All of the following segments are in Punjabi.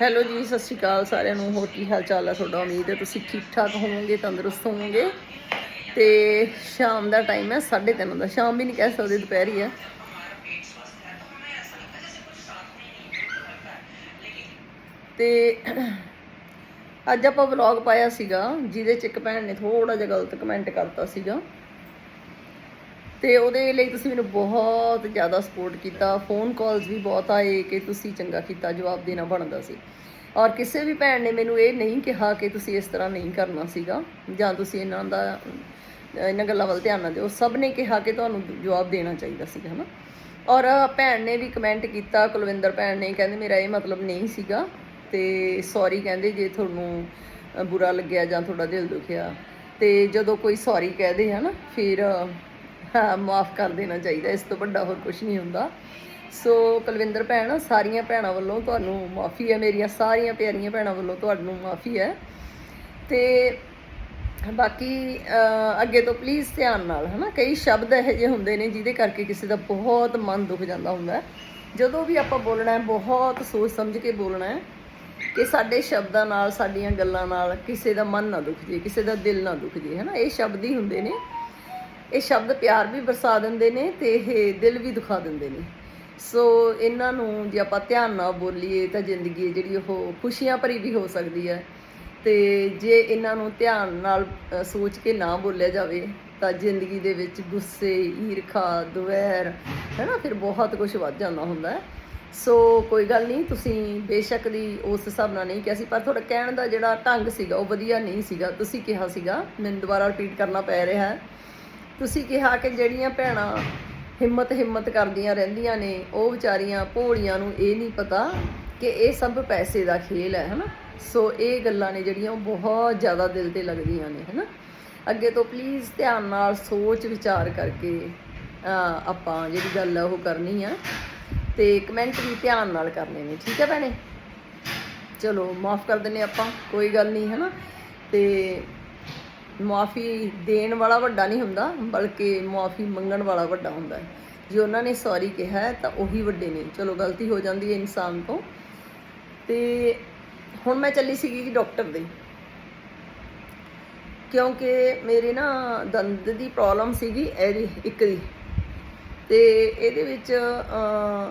ਹੈਲੋ ਜੀ, ਸਤਿ ਸ਼੍ਰੀ ਅਕਾਲ ਸਾਰਿਆਂ ਨੂੰ। ਹੋਰ ਕੀ ਹਾਲ ਚਾਲ ਹੈ ਤੁਹਾਡਾ? ਉਮੀਦ ਹੈ ਤੁਸੀਂ ਠੀਕ ਠਾਕ ਹੋਵੋਗੇ, ਤੰਦਰੁਸਤ ਹੋਵੋਗੇ। ਤੇ ਸ਼ਾਮ ਦਾ ਟਾਈਮ ਹੈ 3:30 ਦਾ। ਸ਼ਾਮ ਵੀ ਨਹੀਂ ਕਹਿ ਸਕਦੇ, ਦੁਪਹਿਰ ਹੀ ਹੈ। ਤੇ ਅੱਜ ਆਪਾਂ ਵਲੌਗ ਪਾਇਆ ਸੀਗਾ, ਜਿਹਦੇ ਚ ਇੱਕ ਭੈਣ ਨੇ ਥੋੜਾ ਜਿਹਾ ਗਲਤ ਕਮੈਂਟ ਕਰਤਾ ਸੀਗਾ। ਤੇ ਉਹਦੇ ਲਈ ਤੁਸੀਂ ਮੈਨੂੰ ਬਹੁਤ ਜ਼ਿਆਦਾ ਸਪੋਰਟ ਕੀਤਾ। ਫੋਨ ਕਾਲਸ ਵੀ ਬਹੁਤ ਆਏ ਕਿ ਤੁਸੀਂ ਚੰਗਾ ਕੀਤਾ, ਜਵਾਬ ਦੇਣਾ ਬਣਦਾ ਸੀ। ਔਰ ਕਿਸੇ ਵੀ ਭੈਣ ਨੇ ਮੈਨੂੰ ਇਹ ਨਹੀਂ ਕਿਹਾ ਕਿ ਤੁਸੀਂ ਇਸ ਤਰ੍ਹਾਂ ਨਹੀਂ ਕਰਨਾ ਸੀਗਾ ਜਾਂ ਤੁਸੀਂ ਇਹਨਾਂ ਦਾ, ਇਹਨਾਂ ਗੱਲਾਂ ਵੱਲ ਧਿਆਨ ਨਾ ਦਿਓ। ਸਭ ਨੇ ਕਿਹਾ ਕਿ ਤੁਹਾਨੂੰ ਜਵਾਬ ਦੇਣਾ ਚਾਹੀਦਾ ਸੀਗਾ, ਹਨਾ? ਔਰ ਭੈਣ ਨੇ ਵੀ ਕਮੈਂਟ ਕੀਤਾ, ਕੁਲਵਿੰਦਰ ਭੈਣ ਨੇ, ਕਹਿੰਦੇ ਮੇਰਾ ਇਹ ਮਤਲਬ ਨਹੀਂ ਸੀਗਾ ਤੇ ਸੌਰੀ ਕਹਿੰਦੇ ਜੇ ਤੁਹਾਨੂੰ ਬੁਰਾ ਲੱਗਿਆ ਜਾਂ ਤੁਹਾਡਾ ਦਿਲ ਦੁਖਿਆ ਤੇ ਜਦੋਂ ਕੋਈ ਸੌਰੀ ਕਹਦੇ ਹਨਾ, ਫਿਰ ਮਾਫ ਕਰ ਦੇਣਾ ਚਾਹੀਦਾ, ਇਸ ਤੋਂ ਵੱਡਾ ਹੋਰ ਕੁਝ ਨਹੀਂ ਹੁੰਦਾ। ਸੋ ਕੁਲਵਿੰਦਰ ਭੈਣ, ਸਾਰੀਆਂ ਭੈਣਾਂ ਵੱਲੋਂ ਤੁਹਾਨੂੰ ਮਾਫੀ ਹੈ ਮੇਰੀਆਂ, ਸਾਰੀਆਂ ਪਿਆਰੀਆਂ ਭੈਣਾਂ ਵੱਲੋਂ ਤੁਹਾਨੂੰ ਮਾਫੀ ਹੈ। ਤੇ ਬਾਕੀ ਅੱਗੇ ਤੋਂ ਪਲੀਜ਼ ਧਿਆਨ ਨਾਲ, ਹਨਾ, ਕਈ ਸ਼ਬਦ ਇਹੋ ਜਿਹੇ ਹੁੰਦੇ ਨੇ ਜਿਹਦੇ ਕਰਕੇ ਕਿਸੇ ਦਾ ਬਹੁਤ ਮਨ ਦੁਖ ਜਾਂਦਾ ਹੁੰਦਾ ਜਦੋਂ ਵੀ ਆਪਾਂ ਬੋਲਣਾ ਹੈ, ਬਹੁਤ ਸੋਚ ਸਮਝ ਕੇ ਬੋਲਣਾ ਹੈ ਕਿ ਸਾਡੇ ਸ਼ਬਦਾਂ ਨਾਲ, ਸਾਡੀਆਂ ਗੱਲਾਂ ਨਾਲ ਕਿਸੇ ਦਾ ਮਨ ਨਾ ਦੁਖ ਜੇ ਕਿਸੇ ਦਾ ਦਿਲ ਨਾ ਦੁਖ ਜੇ ਹਨਾ, ਇਹ ਸ਼ਬਦ ਹੀ ਹੁੰਦੇ ਨੇ। ਇਹ ਸ਼ਬਦ ਪਿਆਰ ਵੀ ਬਰਸਾ ਦਿੰਦੇ ਨੇ ਤੇ ਇਹ ਦਿਲ ਵੀ ਦੁਖਾ ਦਿੰਦੇ ਨੇ। ਸੋ ਇਹਨਾਂ ਨੂੰ ਜੇ ਆਪਾਂ ਧਿਆਨ ਨਾਲ ਬੋਲੀਏ ਤਾਂ ਜ਼ਿੰਦਗੀ ਜਿਹੜੀ ਉਹ ਖੁਸ਼ੀਆਂ ਭਰੀ ਵੀ ਹੋ ਸਕਦੀ ਹੈ। ਤੇ ਜੇ ਇਹਨਾਂ ਨੂੰ ਧਿਆਨ ਨਾਲ ਸੋਚ ਕੇ ਨਾ ਬੋਲਿਆ ਜਾਵੇ ਤਾਂ ਜ਼ਿੰਦਗੀ ਦੇ ਵਿੱਚ ਗੁੱਸੇ, ਈਰਖਾ, ਦੁਵੈਰ, ਹੈਨਾ, ਫਿਰ ਬਹੁਤ ਕੁਝ ਵੱਧ ਜਾਂਦਾ ਹੁੰਦਾ ਹੈ। ਸੋ ਕੋਈ ਗੱਲ ਨਹੀਂ, ਤੁਸੀਂ ਬੇਸ਼ੱਕ ਦੀ ਉਸ ਹਿਸਾਬ ਨਾਲ ਨਹੀਂ ਕਿਹਾ ਸੀ, ਪਰ ਤੁਹਾਡਾ ਕਹਿਣ ਦਾ ਜਿਹੜਾ ਢੰਗ ਸੀਗਾ ਉਹ ਵਧੀਆ ਨਹੀਂ ਸੀਗਾ। ਤੁਸੀਂ ਕਿਹਾ ਸੀਗਾ, ਮੈਨੂੰ ਦੁਬਾਰਾ ਰਿਪੀਟ ਕਰਨਾ ਪੈ ਰਿਹਾ ਹੈ। ਤੁਸੀਂ ਕਿਹਾ ਕਿ ਜਿਹੜੀਆਂ ਭੈਣਾਂ ਹਿੰਮਤ ਹਿੰਮਤ ਕਰਦੀਆਂ ਰਹਿੰਦੀਆਂ ਨੇ, ਉਹ ਵਿਚਾਰੀਆਂ ਭੋਲੀਆਂ ਨੂੰ ਇਹ ਨਹੀਂ ਪਤਾ ਕਿ ਇਹ ਸਭ ਪੈਸੇ ਦਾ ਖੇਲ ਹੈ, ਹਨਾ? ਸੋ ਇਹ ਗੱਲਾਂ ਨੇ ਜਿਹੜੀਆਂ ਉਹ ਬਹੁਤ ਜ਼ਿਆਦਾ ਦਿਲ ਤੇ ਲੱਗਦੀਆਂ ਨੇ, ਹਨਾ? ਅੱਗੇ ਤੋਂ ਪਲੀਜ਼ ਧਿਆਨ ਨਾਲ ਸੋਚ ਵਿਚਾਰ ਕਰਕੇ ਆਪਾਂ ਜਿਹੜੀ ਗੱਲ ਹੈ ਉਹ ਕਰਨੀ ਆ ਤੇ ਕਮੈਂਟ ਵੀ ਧਿਆਨ ਨਾਲ ਕਰਨੇ ਨੇ, ਠੀਕ ਹੈ ਭੈਣੇ? ਚਲੋ, ਮਾਫ ਕਰ ਦਿੰਨੇ ਆਪਾਂ, ਕੋਈ ਗੱਲ ਨਹੀਂ ਹੈ ਨਾ ਤੇ ਮਾਫੀ ਦੇਣ ਵਾਲਾ ਵੱਡਾ ਨਹੀਂ ਹੁੰਦਾ, ਬਲਕਿ ਮਾਫੀ ਮੰਗਣ ਵਾਲਾ ਵੱਡਾ ਹੁੰਦਾ ਹੈ। ਜੇ ਉਹਨਾਂ ਨੇ ਸੌਰੀ ਕਿਹਾ ਤਾਂ ਉਹੀ ਵੱਡੇ ਨੇ। ਚਲੋ, ਗਲਤੀ ਹੋ ਜਾਂਦੀ ਹੈ ਇਨਸਾਨ ਤੋਂ। ਤੇ ਹੁਣ ਮੈਂ ਚੱਲੀ ਸੀਗੀ ਡਾਕਟਰ ਦੇ। ਕਿਉਂਕਿ ਮੇਰੇ ਨਾ ਦੰਦ ਦੀ ਪ੍ਰੋਬਲਮ ਸੀਗੀ, ਇਹਦੀ ਇੱਕ ਦੀ। ਤੇ ਇਹਦੇ ਵਿੱਚ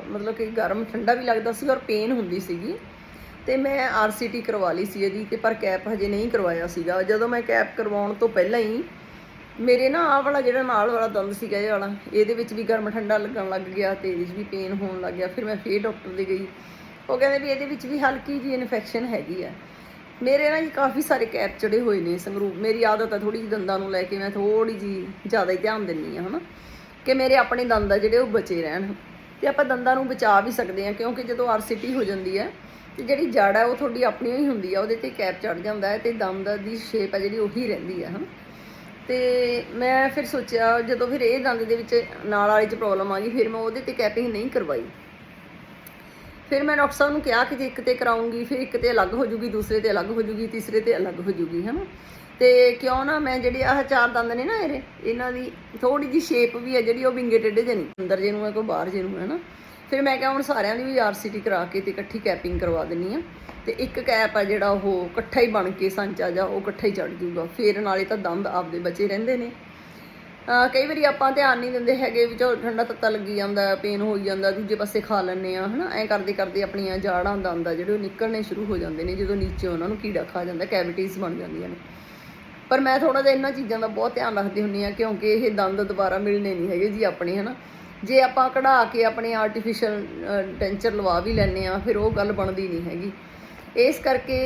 ਮਤਲਬ ਕਿ ਗਰਮ ਠੰਡਾ ਵੀ ਲੱਗਦਾ ਸੀ ਔਰ ਪੇਨ ਹੁੰਦੀ ਸੀਗੀ। ਤੇ ਮੈਂ ਆਰਸੀਟੀ ਕਰਵਾ ਲਈ ਸੀ ਇਹਦੀ ਤੇ ਪਰ ਕੈਪ ਹਜੇ ਨਹੀਂ ਕਰਵਾਇਆ ਸੀਗਾ। ਜਦੋਂ ਮੈਂ ਕੈਪ ਕਰਵਾਉਣ ਤੋਂ ਪਹਿਲਾਂ ਹੀ ਮੇਰੇ ਨਾ ਆਹ ਵਾਲਾ ਜਿਹੜਾ ਨਾਲ ਵਾਲਾ ਦੰਦ ਸੀਗਾ ਇਹ ਵਾਲਾ, ਇਹਦੇ ਵਿੱਚ ਵੀ ਗਰਮ ਠੰਡਾ ਲੱਗਣ ਲੱਗ ਗਿਆ ਤੇ ਇਹਦੇ 'ਚ ਵੀ ਪੇਨ ਹੋਣ ਲੱਗ ਗਿਆ। ਫਿਰ ਮੈਂ ਫੇਰ ਡਾਕਟਰ ਦੇ ਗਈ। ਉਹ ਕਹਿੰਦੇ ਵੀ ਇਹਦੇ ਵਿੱਚ ਵੀ ਹਲਕੀ ਜੀ ਇਨਫੈਕਸ਼ਨ ਹੈਗੀ ਆ। ਮੇਰੇ ਨਾਲ ਜੀ ਕਾਫੀ ਸਾਰੇ ਕੈਪ ਚੜੇ ਹੋਏ ਨੇ ਸੰਗਰੂਪ ਮੇਰੀ ਆਦਤ ਆ ਥੋੜੀ ਜਿਹੀ ਦੰਦਾਂ ਨੂੰ ਲੈ ਕੇ ਮੈਂ ਥੋੜੀ ਜੀ ਜ਼ਿਆਦਾ ਹੀ ਧਿਆਨ ਦਿੰਨੀ ਆ ਹਨਾ। ਕਿ ਮੇਰੇ ਆਪਣੇ ਦੰਦ ਆ ਜਿਹੜੇ ਉਹ ਬਚੇ ਰਹਿਣ। ਤੇ ਆਪਾਂ ਦੰਦਾਂ ਨੂੰ ਬਚਾ ਵੀ ਸਕਦੇ ਆ ਕਿਉਂਕਿ ਜਦੋਂ ਆਰਸੀਟੀ ਹੋ ਜਾਂਦੀ ਹੈ ਤੇ ਜਿਹੜੀ ਜੜ ਹੈ ਉਹ ਤੁਹਾਡੀ ਆਪਣੀ ਹੀ ਹੁੰਦੀ ਆ, ਉਹਦੇ ਤੇ ਕੈਪ ਚੜ ਜਾਂਦਾ ਹੈ ਤੇ ਦੰਦ ਦੀ ਸ਼ੇਪ ਹੈ ਜਿਹੜੀ ਉਹੀ ਰਹਿੰਦੀ ਆ, ਹਨਾ? ਤੇ ਮੈਂ ਫਿਰ ਸੋਚਿਆ, ਜਦੋਂ ਫਿਰ ਇਹ ਦੰਦ ਦੇ ਵਿੱਚ ਨਾਲ ਵਾਲੇ 'ਚ ਪ੍ਰੋਬਲਮ ਆ ਗਈ, ਫਿਰ ਮੈਂ ਉਹਦੇ ਤੇ ਕੈਪਿੰਗ ਨਹੀਂ ਕਰਵਾਈ। ਫਿਰ ਮੈਂ ਡਾਕਟਰ ਸਾਹਿਬ ਨੂੰ ਕਿਹਾ ਕਿ ਜੇ ਇੱਕ ਤੇ ਕਰਾਉਂਗੀ, ਫਿਰ ਇੱਕ ਤੇ ਅਲੱਗ ਹੋ ਜੂਗੀ, ਦੂਸਰੇ ਤੇ ਅਲੱਗ ਹੋ ਜੂਗੀ, ਤੀਸਰੇ ਤੇ ਅਲੱਗ ਹੋ ਜੂਗੀ, ਹਨਾ? ਤੇ ਕਿਉਂ ਨਾ ਮੈਂ ਜਿਹੜੇ ਆਹ ਚਾਰ ਦੰਦ ਨੇ ਨਾ ਇਹਦੇ, ਇਹਨਾਂ ਦੀ ਥੋੜੀ ਜੀ ਸ਼ੇਪ ਵੀ ਹੈ ਜਿਹੜੀ ਉਹ ਵਿੰਗੇ ਟੇਢੇ ਜਿਹੇ ਨਹੀਂ ਅੰਦਰ ਜਿਹੇ ਨੂੰ ਹੈ ਕੋਈ ਬਾਹਰ ਜਿਹੇ ਨੂੰ ਹੈ ਨਾ ਫਿਰ ਮੈਂ ਕਿਹਾ ਹੁਣ ਸਾਰਿਆਂ ਦੀ ਵੀ ਆਰਸੀਟੀ ਕਰਾ ਕੇ ਤੇ ਇਕੱਠੀ ਕੈਪਿੰਗ ਕਰਵਾ ਦਿੰਨੀ ਆ। ਤੇ ਇੱਕ ਕੈਪ ਆ ਜਿਹੜਾ ਉਹ ਇਕੱਠਾ ਹੀ ਬਣ ਕੇ ਸਾਂਚਾ ਜਾ ਉਹ ਇਕੱਠਾ ਹੀ ਚੜ ਜੂਗਾ ਫਿਰ ਨਾਲੇ ਤਾਂ ਦੰਦ ਆਪਦੇ ਬਚੇ ਰਹਿੰਦੇ ਨੇ। ਕਈ ਵਾਰੀ ਆਪਾਂ ਧਿਆਨ ਨਹੀਂ ਦਿੰਦੇ ਹੈਗੇ ਵੀ ਚਲੋ ਠੰਡਾ ਤੱਤਾ ਲੱਗੀ ਜਾਂਦਾ ਪੇਨ ਹੋਈ ਜਾਂਦਾ, ਦੂਜੇ ਪਾਸੇ ਖਾ ਲੈਂਦੇ ਆ, ਹਨਾ? ਐਂ ਕਰਦੇ ਕਰਦੇ ਆਪਣੀਆਂ ਜਾੜਾਂ ਦੰਦ ਆ ਜਿਹੜੇ ਉਹ ਨਿਕਲਣੇ ਸ਼ੁਰੂ ਹੋ ਜਾਂਦੇ ਨੇ, ਜਦੋਂ ਨੀਚੇ ਉਹਨਾਂ ਨੂੰ ਕੀੜਾ ਖਾ ਜਾਂਦਾ ਕੈਵਿਟੀਜ਼ ਬਣ ਜਾਂਦੀਆਂ ਨੇ। ਪਰ ਮੈਂ ਥੋੜਾ ਜਿਹਾ ਇਹਨਾਂ ਚੀਜ਼ਾਂ ਦਾ ਬਹੁਤ ਧਿਆਨ ਰੱਖਦੀ ਹੁੰਨੀ ਆ ਕਿਉਂਕਿ ਇਹ ਦੰਦ ਦੁਬਾਰਾ ਮਿਲਣੇ ਨਹੀਂ ਹੈਗੇ ਜੀ ਆਪਣੇ, ਹਨਾ? ਜੇ ਆਪਾਂ ਕਢਾ ਕੇ ਆਪਣੇ ਆਰਟੀਫੀਸ਼ੀਅਲ ਟੈਂਚਰ ਲਵਾ ਵੀ ਲੈਨੇ ਆ ਫਿਰ ਉਹ ਗੱਲ ਬਣਦੀ ਨਹੀਂ ਹੈਗੀ। ਇਸ ਕਰਕੇ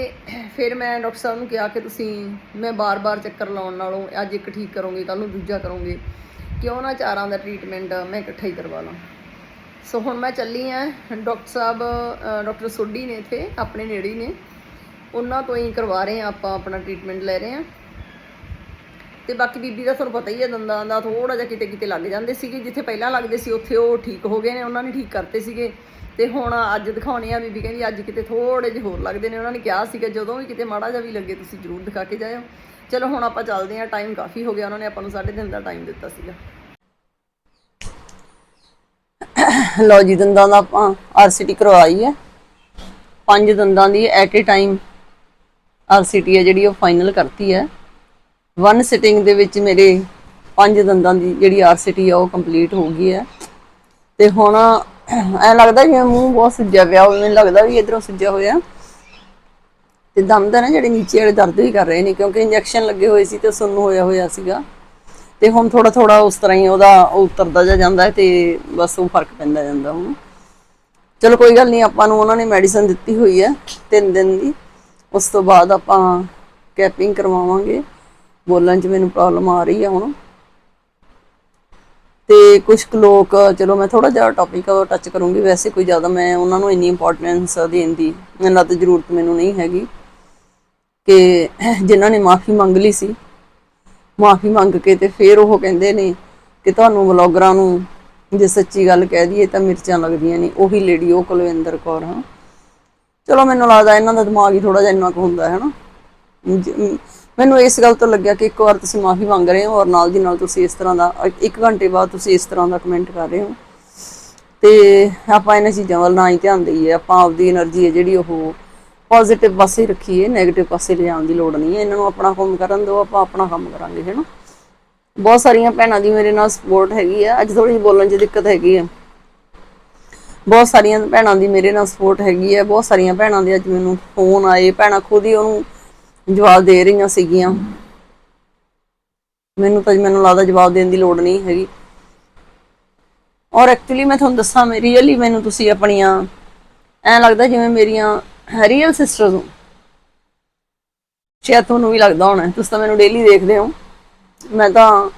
ਫਿਰ ਮੈਂ ਡਾਕਟਰ ਸਾਹਿਬ ਨੂੰ ਕਿਹਾ ਕਿ ਤੁਸੀਂ ਮੈਂ ਬਾਰ-ਬਾਰ ਚੱਕਰ ਲਾਉਣ ਨਾਲੋਂ ਅੱਜ ਇੱਕ ਠੀਕ ਕਰੋਗੇ ਕੱਲ ਨੂੰ ਦੂਜਾ ਕਰੋਗੇ। ਕਿਉਂ ਨਾ ਚਾਰਾਂ ਦਾ ਟ੍ਰੀਟਮੈਂਟ ਮੈਂ ਇਕੱਠਾ ਹੀ ਕਰਵਾ ਲਾਂ। ਸੋ ਹੁਣ ਮੈਂ ਚੱਲੀ ਆ ਡਾਕਟਰ ਸਾਹਿਬ ਅ, ਡਾਕਟਰ ਸੋਢੀ ਨੇ ਇੱਥੇ ਆਪਣੇ ਨੇੜੇ ਨੇ। ਉਹਨਾਂ ਤੋਂ ਹੀ ਕਰਵਾ ਰਹੇ ਆ ਆਪਾਂ ਆਪਣਾ ਟ੍ਰੀਟਮੈਂਟ ਲੈ ਰਹੇ ਆ। ਤੇ ਬਾਕੀ ਬੀਬੀ ਦਾ ਤੁਹਾਨੂੰ ਪਤਾ ਹੀ ਹੈ ਦੰਦਾਂ ਦਾ ਥੋੜਾ ਜਿਹਾ ਕਿਤੇ ਕਿਤੇ ਲੱਗ ਜਾਂਦੇ ਸੀਗੇ, ਜਿੱਥੇ ਪਹਿਲਾਂ ਲੱਗਦੇ ਸੀ ਉੱਥੇ ਉਹ ਠੀਕ ਹੋ ਗਏ ਨੇ, ਉਹਨਾਂ ਨੇ ਠੀਕ ਕਰਤੇ ਸੀਗੇ। ਤੇ ਹੁਣ ਅੱਜ ਦਿਖਾਉਣੇ ਆ ਬੀਬੀ ਕਹਿੰਦੀ ਅੱਜ ਕਿਤੇ ਥੋੜੇ ਜਿਹੇ ਹੋਰ ਲੱਗਦੇ ਨੇ, ਉਹਨਾਂ ਨੇ ਕਿਹਾ ਸੀਗਾ, ਜਦੋਂ ਵੀ ਕਿਤੇ ਮਾੜਾ ਜਿਹਾ ਵੀ ਲੱਗੇ ਤੁਸੀਂ ਜ਼ਰੂਰ ਦਿਖਾ ਕੇ ਜਾਇਓ। ਚਲੋ ਹੁਣ ਆਪਾਂ ਚੱਲਦੇ ਹਾਂ ਟਾਈਮ ਕਾਫੀ ਹੋ ਗਿਆ, ਉਹਨਾਂ ਨੇ ਆਪਾਂ ਨੂੰ 3:30 ਦਾ ਟਾਈਮ ਦਿੱਤਾ ਸੀਗਾ। ਲਓ ਜੀ, ਦੰਦਾਂ ਦਾ ਆਪਾਂ ਆਰਸੀਟੀ ਕਰਵਾਈ ਹੈ। ਪੰਜ ਦੰਦਾਂ ਦੀ ਐਟ ਏ ਟਾਈਮ ਆਰਸੀਟੀ ਹੈ, ਜਿਹੜੀ ਉਹ ਫਾਈਨਲ ਕਰਤੀ ਹੈ। ਵਨ ਸਿਟਿੰਗ ਦੇ ਵਿੱਚ ਮੇਰੇ ਪੰਜ ਦੰਦਾਂ ਦੀ ਜਿਹੜੀ ਆਰਸੀਟੀ ਆ ਉਹ ਕੰਪਲੀਟ ਹੋ ਗਈ ਹੈ। ਤੇ ਹੁਣ ਐ ਲੱਗਦਾ ਜਿਵੇਂ ਮੂੰਹ ਬਹੁਤ ਸੁੱਜਿਆ ਪਿਆ ਹੋਵੇ, ਮੈਨੂੰ ਲੱਗਦਾ ਵੀ ਇਧਰੋਂ ਸੁੱਜਿਆ ਹੋਇਆ। ਤੇ ਦੰਦ ਆ ਨਾ ਜਿਹੜੇ ਨੀਚੇ ਵਾਲੇ ਦਰਦ ਵੀ ਕਰ ਰਹੇ ਨੇ, ਕਿਉਂਕਿ ਇੰਜੈਕਸ਼ਨ ਲੱਗੇ ਹੋਏ ਸੀ ਤੇ ਸੁੰਨ ਹੋਇਆ ਹੋਇਆ ਸੀਗਾ। ਤੇ ਹੁਣ ਥੋੜਾ ਥੋੜਾ ਉਸ ਤਰ੍ਹਾਂ ਹੀ ਉਹਦਾ, ਉਹ ਉਤਰਦਾ ਜਾ ਜਾਂਦਾ ਹੈ ਤੇ ਬਸ ਉਹ ਫ਼ਰਕ ਪੈਂਦਾ ਜਾਂਦਾ ਹੁਣ ਚਲੋ ਕੋਈ ਗੱਲ ਨਹੀਂ, ਆਪਾਂ ਨੂੰ ਉਹਨਾਂ ਨੇ ਮੈਡੀਸਨ ਦਿੱਤੀ ਹੋਈ ਹੈ ਤਿੰਨ ਦਿਨ ਦੀ। ਉਸ ਤੋਂ ਬਾਅਦ ਆਪਾਂ ਕੈਪਿੰਗ ਕਰਵਾਵਾਂਗੇ। ਬੋਲਣ 'ਚ ਮੈਨੂੰ ਪ੍ਰੋਬਲਮ ਆ ਰਹੀ ਹੈ ਹੁਣ। ਤੇ ਕੁਝ ਲੋਕ, ਚਲੋ ਮੈਂ ਥੋੜਾ ਜਿਹਾ ਟੌਪਿਕ ਟੱਚ ਕਰੂੰਗੀ, ਵੈਸੇ ਕੋਈ ਜ਼ਿਆਦਾ ਮੈਂ ਉਹਨਾਂ ਨੂੰ ਇੰਨੀ ਇੰਪੋਰਟੈਂਸ ਦੇਣ ਦੀ ਮੈਨੂੰ ਲੱਗਦਾ ਜ਼ਰੂਰਤ ਮੈਨੂੰ ਨਹੀਂ ਹੈਗੀ ਕਿ ਜਿਨ੍ਹਾਂ ਨੇ ਮਾਫੀ ਮੰਗ ਲਈ ਸੀ। ਮਾਫੀ ਮੰਗ ਕੇ ਤੇ ਫਿਰ ਉਹ ਕਹਿੰਦੇ ਨੇ ਕਿ ਤੁਹਾਨੂੰ ਵਲੌਗਰਾਂ ਨੂੰ ਜੇ ਸੱਚੀ ਗੱਲ ਕਹਿ ਦਈਏ ਤਾਂ ਮਿਰਚਾਂ ਲੱਗਦੀਆਂ ਨੇ। ਉਹੀ ਲੇਡੀ ਉਹ ਕੁਲਵਿੰਦਰ ਕੌਰ, ਹਾਂ। ਚਲੋ ਮੈਨੂੰ ਲੱਗਦਾ ਇਹਨਾਂ ਦਾ ਦਿਮਾਗ ਹੀ ਥੋੜਾ ਜਿਹਾ ਇੰਨਾ ਕੁ ਹੁੰਦਾ, ਹੈ ਨਾ। ਮੈਨੂੰ ਇਸ ਗੱਲ ਤੋਂ ਲੱਗਿਆ ਕਿ ਇੱਕ ਵਾਰ ਤੁਸੀਂ ਮਾਫੀ ਮੰਗ ਰਹੇ ਹੋ ਔਰ ਨਾਲ ਦੀ ਨਾਲ ਤੁਸੀਂ ਇਸ ਤਰ੍ਹਾਂ ਦਾ, ਇੱਕ ਘੰਟੇ ਬਾਅਦ ਤੁਸੀਂ ਇਸ ਤਰ੍ਹਾਂ ਦਾ ਕਮੈਂਟ ਕਰ ਰਹੇ ਹੋ। ਤੇ ਆਪਾਂ ਇਹਨਾਂ ਚੀਜ਼ਾਂ ਵੱਲ ਨਾ ਹੀ ਧਿਆਨ ਦਈਏ। ਆਪਾਂ ਆਪਦੀ એનર્ਜੀ ਹੈ ਜਿਹੜੀ ਉਹ ਪੋਜ਼ਿਟਿਵ ਪਾਸੇ ਰੱਖੀਏ 네ਗੇਟਿਵ ਪਾਸੇ ਲਿਆਉਣ ਦੀ ਲੋੜ ਨਹੀਂ ਹੈ। ਇਹਨਾਂ ਨੂੰ ਆਪਣਾ ਕੰਮ ਕਰਨ ਦਿਓ, ਆਪਾਂ ਆਪਣਾ ਕੰਮ ਕਰਾਂਗੇ, ਹੈਨਾ? ਬਹੁਤ ਸਾਰੀਆਂ ਭੈਣਾਂ ਦੀ ਮੇਰੇ ਨਾਲ ਸਪੋਰਟ ਹੈਗੀ ਆ। ਅੱਜ ਥੋੜੀ ਜਿਹੀ ਬੋਲਣ 'ਚ ਦਿੱਕਤ ਹੈਗੀ ਆ। ਬਹੁਤ ਸਾਰੀਆਂ ਭੈਣਾਂ ਦੀ ਮੇਰੇ ਨਾਲ ਸਪੋਰਟ ਹੈਗੀ ਆ। ਬਹੁਤ ਸਾਰੀਆਂ ਭੈਣਾਂ ਦੇ ਅੱਜ ਮੈਨੂੰ ਫੋਨ ਆਏ। ਭੈਣਾਂ ਖੁਦ ਹੀ ਉਹਨੂੰ ਜਵਾਬ ਦੇ ਰਹੀਆਂ ਸੀਗੀਆਂ। ਮੈਨੂੰ ਤਾਂ ਮੈਨੂੰ ਲੱਗਦਾ ਜਵਾਬ ਦੇਣ ਦੀ ਲੋੜ ਨਹੀਂ ਹੈਗੀ। ਔਰ ਐਕਚੁਅਲੀ ਮੈਂ ਤੁਹਾਨੂੰ ਦੱਸਾਂ, ਮੈਂ ਰੀਅਲੀ ਮੈਨੂੰ ਤੁਸੀਂ ਆਪਣੀਆਂ, ਐਂ ਲੱਗਦਾ ਜਿਵੇਂ ਮੇਰੀਆਂ ਰੀਅਲ ਸਿਸਟਰਸ ਹੋ। ਸ਼ਾਇਦ ਤੁਹਾਨੂੰ ਵੀ ਲੱਗਦਾ ਹੋਣਾ, ਤੁਸੀਂ ਤਾਂ ਮੈਨੂੰ ਡੇਲੀ ਦੇਖਦੇ ਹੋ। ਮੈਂ ਤਾਂ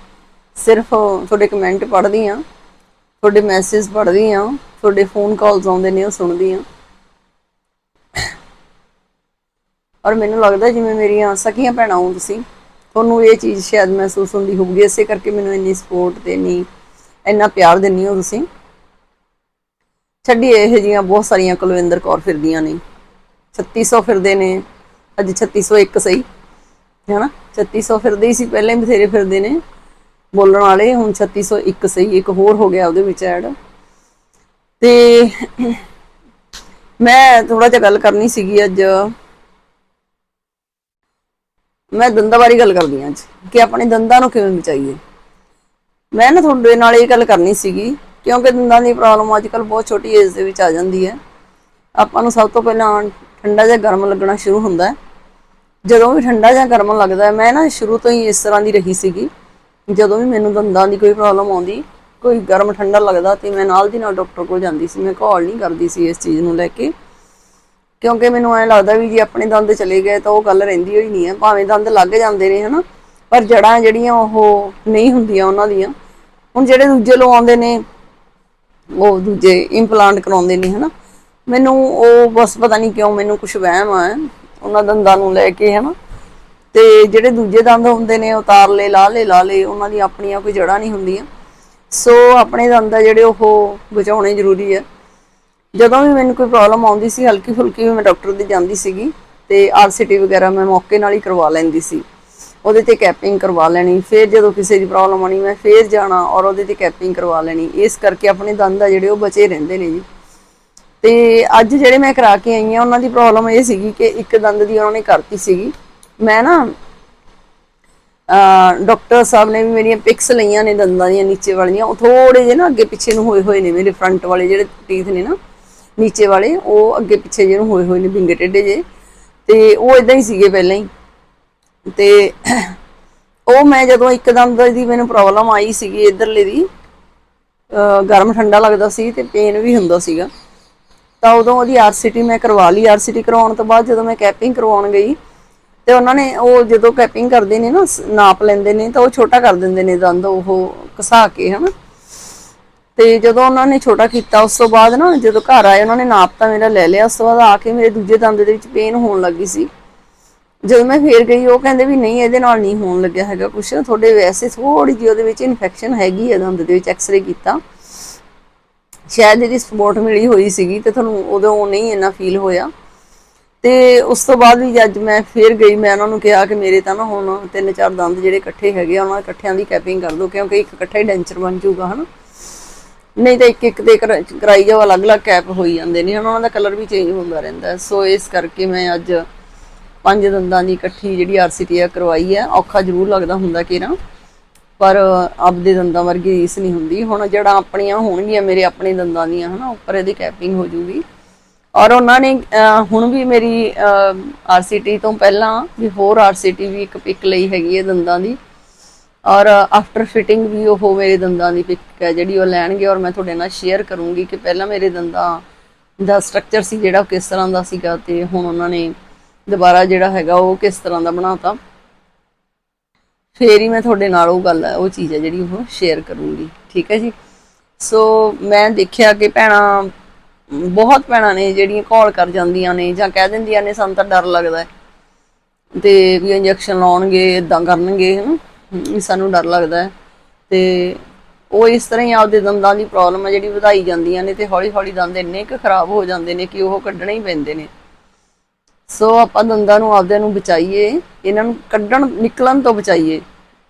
ਸਿਰਫ ਤੁਹਾਡੇ ਕਮੈਂਟ ਪੜ੍ਹਦੀ ਆ ਤੁਹਾਡੇ ਮੈਸੇਜ ਪੜ੍ਹਦੀ ਆ ਤੁਹਾਡੇ ਫੋਨ ਕਾਲਸ ਆਉਂਦੇ ਨੇ, ਉਹ ਸੁਣਦੀ ਆ ਔਰ ਮੈਨੂੰ ਲੱਗਦਾ ਜਿਵੇਂ ਮੇਰੀਆਂ ਸਕੀਆਂ ਭੈਣਾਂ ਹੋ ਤੁਸੀਂ, ਤੁਹਾਨੂੰ ਇਹ ਚੀਜ਼ ਸ਼ਾਇਦ ਮਹਿਸੂਸ ਹੁੰਦੀ ਹੋਊਗੀ, ਇਸੇ ਕਰਕੇ ਮੈਨੂੰ ਇੰਨੀ ਸਪੋਰਟ ਤੇ ਇੰਨੀ, ਇੰਨਾ ਪਿਆਰ ਦਿੰਨੀ ਹੋ ਤੁਸੀਂ। ਛੱਡੀ ਇਹ ਜੀਆਂ ਬਹੁਤ ਸਾਰੀਆਂ ਕੁਲਵਿੰਦਰ ਕੌਰ ਫਿਰਦੀਆਂ ਨੇ। 3600 ਫਿਰਦੇ ਨੇ, ਅੱਜ 3601 ਸਹੀ, ਹੈਨਾ? 3600 ਫਿਰਦੇ ਹੀ ਸੀ, ਪਹਿਲਾਂ ਹੀ ਬਥੇਰੇ ਫਿਰਦੇ ਨੇ। ਬੋਲਣ ਵਾਲੇ, ਹੁਣ 3601 ਸਹੀ, ਇੱਕ ਹੋਰ ਹੋ ਗਿਆ ਉਹਦੇ ਵਿੱਚ ਐਡ। ਤੇ ਮੈਂ ਥੋੜਾ ਜਿਹਾ ਗੱਲ ਕਰਨੀ ਸੀਗੀ ਅੱਜ। ਮੈਂ ਦੰਦਾਂ ਬਾਰੇ ਗੱਲ ਕਰਦੀ ਹਾਂ ਅੱਜ, ਕਿ ਆਪਣੇ ਦੰਦਾਂ ਨੂੰ ਕਿਵੇਂ ਬਚਾਈਏ। ਮੈਂ ਨਾ ਤੁਹਾਡੇ ਨਾਲ ਇਹ ਗੱਲ ਕਰਨੀ ਸੀਗੀ, ਕਿਉਂਕਿ ਦੰਦਾਂ ਦੀ ਪ੍ਰੋਬਲਮ ਅੱਜ ਕੱਲ ਬਹੁਤ ਛੋਟੀ ਏਜ ਦੇ ਵਿੱਚ ਆ ਜਾਂਦੀ ਹੈ। ਆਪਾਂ ਨੂੰ ਸਭ ਤੋਂ ਪਹਿਲਾਂ ਠੰਡਾ ਜਾਂ ਗਰਮ ਲੱਗਣਾ ਸ਼ੁਰੂ ਹੁੰਦਾ ਹੈ। ਜਦੋਂ ਵੀ ਠੰਡਾ ਜਾਂ ਗਰਮ ਲੱਗਦਾ ਹੈ, ਮੈਂ ਨਾ ਸ਼ੁਰੂ ਤੋਂ ਹੀ ਇਸ ਤਰ੍ਹਾਂ ਦੀ ਰਹੀ ਸੀਗੀ। ਜਦੋਂ ਵੀ ਮੈਨੂੰ ਦੰਦਾਂ ਦੀ ਕੋਈ ਪ੍ਰੋਬਲਮ ਆਉਂਦੀ, ਕੋਈ ਗਰਮ ਠੰਡਾ ਲੱਗਦਾ, ਤੇ ਮੈਂ ਨਾਲ ਦੀ ਨਾਲ ਡਾਕਟਰ ਕੋਲ ਜਾਂਦੀ ਸੀ, ਮੈਂ ਘੋਲ ਨਹੀਂ ਕਰਦੀ ਸੀ ਇਸ ਚੀਜ਼ ਨੂੰ ਲੈ ਕੇ। ਕਿਉਂਕਿ ਮੈਨੂੰ ਐਂ ਲੱਗਦਾ ਵੀ ਜੇ ਆਪਣੇ ਦੰਦ ਚਲੇ ਗਏ ਤਾਂ ਉਹ ਗੱਲ ਰਹਿੰਦੀ ਹੋਈ ਨਹੀਂ ਹੈ ਭਾਵੇਂ ਦੰਦ ਲੱਗ ਜਾਂਦੇ ਨੇ ਹਨਾ, ਪਰ ਜੜਾਂ ਜਿਹੜੀਆਂ ਉਹ ਨਹੀਂ ਹੁੰਦੀਆਂ ਉਹਨਾਂ ਦੀਆਂ। ਹੁਣ ਜਿਹੜੇ ਦੂਜੇ ਲੋਕ ਆਉਂਦੇ ਨੇ, ਉਹ ਦੂਜੇ ਇੰਪਲਾਂਟ ਕਰਾਉਂਦੇ ਨੇ ਹਨਾ, ਮੈਨੂੰ ਉਹ ਬਸ ਪਤਾ ਨਹੀਂ ਕਿਉਂ ਮੈਨੂੰ ਕੁਝ ਵਹਿਮ ਆ, ਉਹਨਾਂ ਦੰਦਾਂ ਨੂੰ ਲੈ ਕੇ ਹਨਾ। ਤੇ ਜਿਹੜੇ ਦੂਜੇ ਦੰਦ ਹੁੰਦੇ ਨੇ ਉਤਾਰ ਲੈ ਲਾ ਲੈ ਲਾ ਲੈ ਉਹਨਾਂ ਦੀ ਆਪਣੀਆਂ ਕੋਈ ਜੜਾਂ ਨਹੀਂ ਹੁੰਦੀਆਂ। ਸੋ ਆਪਣੇ ਦੰਦ ਆ ਜਿਹੜੇ ਉਹ ਬਚਾਉਣੇ ਜ਼ਰੂਰੀ ਹੈ ਜਦੋਂ ਵੀ ਮੈਨੂੰ ਕੋਈ ਪ੍ਰੋਬਲਮ ਆਉਂਦੀ ਸੀ, ਹਲਕੀ ਫੁਲਕੀ ਵੀ ਮੈਂ ਡਾਕਟਰ ਦੇ ਜਾਂਦੀ ਸੀਗੀ ਤੇ ਆਰਸੀਟੀ ਵਗੈਰਾ ਮੈਂ ਮੌਕੇ ਨਾਲ ਹੀ ਕਰਵਾ ਲੈਂਦੀ ਸੀ। ਉਹਦੇ ਤੇ ਕੈਪਿੰਗ ਕਰਵਾ ਲੈਣੀ, ਫਿਰ ਜਦੋਂ ਕਿਸੇ ਦੀ ਪ੍ਰੋਬਲਮ ਆਣੀ ਮੈਂ ਫੇਰ ਜਾਣਾ ਔਰ ਉਹਦੇ ਤੇ ਕੈਪਿੰਗ ਕਰਵਾ ਲੈਣੀ। ਇਸ ਕਰਕੇ ਆਪਣੇ ਦੰਦ ਆ ਜਿਹੜੇ ਉਹ ਬਚੇ ਰਹਿੰਦੇ ਨੇ ਜੀ। ਤੇ ਅੱਜ ਜਿਹੜੇ ਮੈਂ ਕਰਾ ਕੇ ਆਈ ਆ ਉਹਨਾਂ ਦੀ ਪ੍ਰੋਬਲਮ ਇਹ ਸੀਗੀ ਕਿ ਇੱਕ ਦੰਦ ਦੀ ਉਹਨਾਂ ਨੇ ਕਰਤੀ ਸੀਗੀ। ਮੈਂ ਨਾ ਡਾਕਟਰ ਸਾਹਿਬ ਨੇ ਵੀ ਮੇਰੀਆਂ ਪਿਕਸ ਲਈਆਂ ਨੇ ਦੰਦਾਂ ਦੀਆਂ, ਨੀਚੇ ਵਾਲੀਆਂ। ਉਹ ਥੋੜੇ ਜਿਹੇ ਨਾ ਅੱਗੇ ਪਿੱਛੇ ਨੂੰ ਹੋਏ ਹੋਏ ਨੇ ਮੇਰੇ ਫਰੰਟ ਵਾਲੇ ਜਿਹੜੇ ਟੀਥ ਨੇ ਨਾ। ਨੀਚੇ ਵਾਲੇ, ਉਹ ਅੱਗੇ ਪਿੱਛੇ ਜਿਹਨੂੰ ਹੋਏ ਹੋਏ ਨੇ, ਬਿੰਗੇ ਟੇਢੇ ਜੇ ਤੇ ਉਹ ਇਦਾਂ ਹੀ ਸੀਗੇ ਪਹਿਲਾਂ ਹੀ। ਤੇ ਉਹ ਮੈਂ ਜਦੋਂ ਇੱਕ ਦੰਦ ਦੀ ਮੈਨੂੰ ਪ੍ਰੋਬਲਮ ਆਈ ਸੀਗੀ ਇਧਰਲੇ ਦੀ ਗਰਮ ਠੰਡਾ ਲੱਗਦਾ ਸੀ ਤੇ ਪੇਨ ਵੀ ਹੁੰਦਾ ਸੀਗਾ। ਤਾਂ ਉਦੋਂ ਉਹਦੀ ਆਰਸੀਟੀ ਮੈਂ ਕਰਵਾ ਲਈ। ਆਰਸੀਟੀ ਕਰਵਾਉਣ ਤੋਂ ਬਾਅਦ ਜਦੋਂ ਮੈਂ ਕੈਪਿੰਗ ਕਰਵਾਉਣ ਗਈ, ਤੇ ਉਹਨਾਂ ਨੇ ਉਹ ਜਦੋਂ ਕੈਪਿੰਗ ਕਰਦੇ ਨੇ ਨਾ ਨਾਪ ਲੈਂਦੇ ਨੇ, ਤਾਂ ਉਹ ਛੋਟਾ ਕਰ ਦਿੰਦੇ ਨੇ ਦੰਦ, ਉਹ ਘਸਾ ਕੇ, ਹਨਾ। ਤੇ ਜਦੋਂ ਉਹਨਾਂ ਨੇ ਛੋਟਾ ਕੀਤਾ, ਉਸ ਤੋਂ ਬਾਅਦ ਨਾ ਜਦੋਂ ਘਰ ਆਏ, ਉਹਨਾਂ ਨੇ ਨਾਪ ਤਾਂ ਮੇਰਾ ਲੈ ਲਿਆ, ਉਸ ਤੋਂ ਬਾਅਦ ਆ ਕੇ ਮੇਰੇ ਦੂਜੇ ਦੰਦ ਦੇ ਵਿੱਚ ਪੇਨ ਹੋਣ ਲੱਗੀ ਸੀ। ਜਦੋਂ ਮੈਂ ਫੇਰ ਗਈ, ਉਹ ਕਹਿੰਦੇ ਵੀ ਨਹੀਂ, ਇਹਦੇ ਨਾਲ ਨਹੀਂ ਹੋਣ ਲੱਗਿਆ ਹੈਗਾ ਕੁਛ। ਤੁਹਾਡੇ ਵੈਸੇ ਥੋੜੀ ਜਿਹੀ ਉਹਦੇ ਵਿੱਚ ਇਨਫੈਕਸ਼ਨ ਹੈਗੀ ਹੈ ਦੰਦ ਦੇ ਵਿੱਚ ਐਕਸ-ਰੇ ਕੀਤਾ। ਸ਼ਾਇਦ ਇਹਦੀ ਸਪੋਰਟ ਮਿਲੀ ਹੋਈ ਸੀਗੀ ਤੇ ਤੁਹਾਨੂੰ ਉਦੋਂ ਨਹੀਂ ਇੰਨਾ ਫੀਲ ਹੋਇਆ। ਤੇ ਉਸ ਤੋਂ ਬਾਅਦ ਵੀ ਅੱਜ ਮੈਂ ਫੇਰ ਗਈ, ਮੈਂ ਉਹਨਾਂ ਨੂੰ ਕਿਹਾ ਕਿ ਮੇਰੇ ਤਾਂ ਨਾ ਹੁਣ ਤਿੰਨ ਚਾਰ ਦੰਦ ਜਿਹੜੇ ਇਕੱਠੇ ਹੈਗੇ ਆ, ਉਹਨਾਂ ਇਕੱਠਿਆਂ ਦੀ ਕੈਪਿੰਗ ਕਰ ਦਿਓ, ਕਿਉਂਕਿ ਇੱਕ ਇਕੱਠਾ ਹੀ ਡੈਂਚਰ ਬਣ ਜਾਊਗਾ, ਹਨਾ। ਨਹੀਂ ਤਾਂ ਇੱਕ ਇੱਕ ਤੇ ਕਰਾ- ਕਰਾਈ ਜਾਓ ਅਲੱਗ-ਅਲੱਗ ਕੈਪ ਹੋਈ ਜਾਂਦੇ ਨੇ ਹੁਣ ਉਹਨਾਂ ਦਾ ਕਲਰ ਵੀ ਚੇਂਜ ਹੁੰਦਾ ਰਹਿੰਦਾ ਹੈ। ਸੋ ਇਸ ਕਰਕੇ ਮੈਂ ਅੱਜ ਪੰਜ ਦੰਦਾਂ ਦੀ ਇਕੱਠੀ ਜਿਹੜੀ ਆਰਸੀਟੀ ਆ ਕਰਵਾਈ ਹੈ। ਔਖਾ ਜ਼ਰੂਰ ਲੱਗਦਾ ਹੁੰਦਾ ਕਿ ਪਰ ਆਪਦੇ ਦੰਦਾਂ ਵਰਗੀ ਰੀਸ ਨਹੀਂ ਹੁੰਦੀ। ਹੁਣ ਜਿਹੜਾ ਆਪਣੀਆਂ ਹੋਣਗੀਆਂ ਮੇਰੇ ਆਪਣੇ ਦੰਦਾਂ ਦੀਆਂ ਹਨਾ ਉੱਪਰ ਇਹਦੀ ਕੈਪਿੰਗ ਹੋ ਜੂਗੀ। ਔਰ ਉਹਨਾਂ ਨੇ ਅਹ, ਹੁਣ ਵੀ ਮੇਰੀ ਆਰਸੀਟੀ ਤੋਂ ਪਹਿਲਾਂ ਵੀ ਬਿਫੋਰ ਆਰਸੀਟੀ ਵੀ ਇੱਕ ਪਿਕ ਲਈ ਹੈਗੀ ਹੈ ਦੰਦਾਂ ਦੀ। ਔਰ ਆਫਟਰ ਫਿਟਿੰਗ ਵੀ ਉਹ ਮੇਰੇ ਦੰਦਾਂ ਦੀ ਪਿਕ ਹੈ, ਜਿਹੜੀ ਉਹ ਲੈਣਗੇ ਔਰ ਮੈਂ ਤੁਹਾਡੇ ਨਾਲ ਸ਼ੇਅਰ ਕਰੂੰਗੀ ਕਿ ਪਹਿਲਾਂ ਮੇਰੇ ਦੰਦਾਂ ਦਾ ਸਟਰਕਚਰ ਸੀ ਜਿਹੜਾ, ਉਹ ਕਿਸ ਤਰ੍ਹਾਂ ਦਾ ਸੀਗਾ ਤੇ ਹੁਣ ਉਹਨਾਂ ਨੇ ਦੁਬਾਰਾ ਜਿਹੜਾ ਹੈਗਾ ਉਹ ਕਿਸ ਤਰ੍ਹਾਂ ਦਾ ਬਣਾਤਾ। ਫੇਰ ਹੀ ਮੈਂ ਤੁਹਾਡੇ ਨਾਲ ਉਹ ਗੱਲ ਹੈ ਉਹ ਚੀਜ਼ ਹੈ ਜਿਹੜੀ ਉਹ ਸ਼ੇਅਰ ਕਰੂੰਗੀ, ਠੀਕ ਹੈ ਜੀ? ਸੋ ਮੈਂ ਦੇਖਿਆ ਕਿ ਭੈਣਾਂ, ਬਹੁਤ ਭੈਣਾਂ ਨੇ ਜਿਹੜੀਆਂ ਕਾਲ ਕਰ ਜਾਂਦੀਆਂ ਨੇ ਜਾਂ ਕਹਿ ਦਿੰਦੀਆਂ ਨੇ, ਸਾਨੂੰ ਤਾਂ ਡਰ ਲੱਗਦਾ ਹੈ। ਤੇ ਵੀ ਇੰਜੈਕਸ਼ਨ ਲਾਉਣਗੇ ਇਦਾਂ ਕਰਨਗੇ, ਹਨਾ? ਵੀ ਸਾਨੂੰ ਡਰ ਲੱਗਦਾ ਹੈ। ਤੇ ਉਹ ਇਸ ਤਰ੍ਹਾਂ ਹੀ ਆਪਦੇ ਦੰਦਾਂ ਦੀ ਪ੍ਰੋਬਲਮ ਹੈ ਜਿਹੜੀ ਵਧਾਈ ਜਾਂਦੀਆਂ ਨੇ ਤੇ ਹੌਲੀ ਹੌਲੀ ਦੰਦ ਇੰਨੇ ਕੁ ਖਰਾਬ ਹੋ ਜਾਂਦੇ ਨੇ ਕਿ ਉਹ ਕੱਢਣੇ ਹੀ ਪੈਂਦੇ ਨੇ। ਸੋ ਆਪਾਂ ਦੰਦਾਂ ਨੂੰ ਆਪਦਿਆਂ ਨੂੰ ਬਚਾਈਏ, ਇਹਨਾਂ ਨੂੰ ਕੱਢਣ, ਨਿਕਲਣ ਤੋਂ ਬਚਾਈਏ।